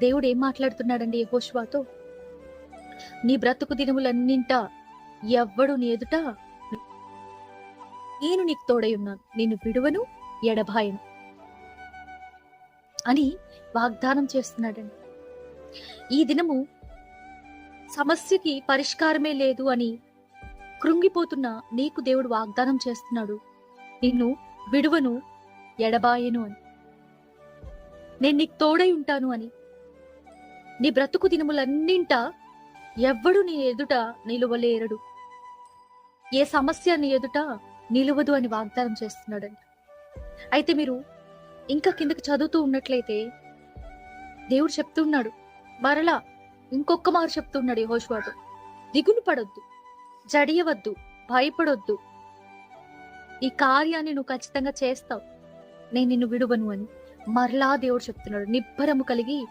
దేవుడు ఏం మాట్లాడుతున్నాడండి యహోష్వాతో? నీ బ్రతుకు దినములన్నింట ఎవ్వడు నీ ఎదుట నేను నీకు తోడై ఉన్నాను. నిన్ను విడువను ఎడబాయను అని వాగ్దానం చేస్తున్నాడండి. ఈ దినము సమస్యకి పరిష్కారమే లేదు అని కృంగిపోతున్న నీకు దేవుడు వాగ్దానం చేస్తున్నాడు. నిన్ను విడువను ఎడబాయను అని. నేను నీకు తోడై ఉంటాను అని నీ బ్రతుకు దినములన్నింట ఎవ్వడు నీ ఎదుట నిలువలేరడు. ఏ సమస్య నీ ఎదుట నిలువదు అని వాగ్దానం చేస్తున్నాడండి అయితే మీరు ఇంకా కిందకి చదువుతూ ఉన్నట్లయితే దేవుడు చెప్తున్నాడు. మరలా ఇంకొక మారు చెప్తున్నాడు యెహోషువతో. దిగులు పడొద్దు జడియవద్దు భయపడొద్దు. ఈ కార్యాన్ని నువ్వు ఖచ్చితంగా చేస్తావు. నేను నిన్ను విడువను అని మరలా దేవుడు చెప్తున్నాడు. నిబ్బరము కలిగి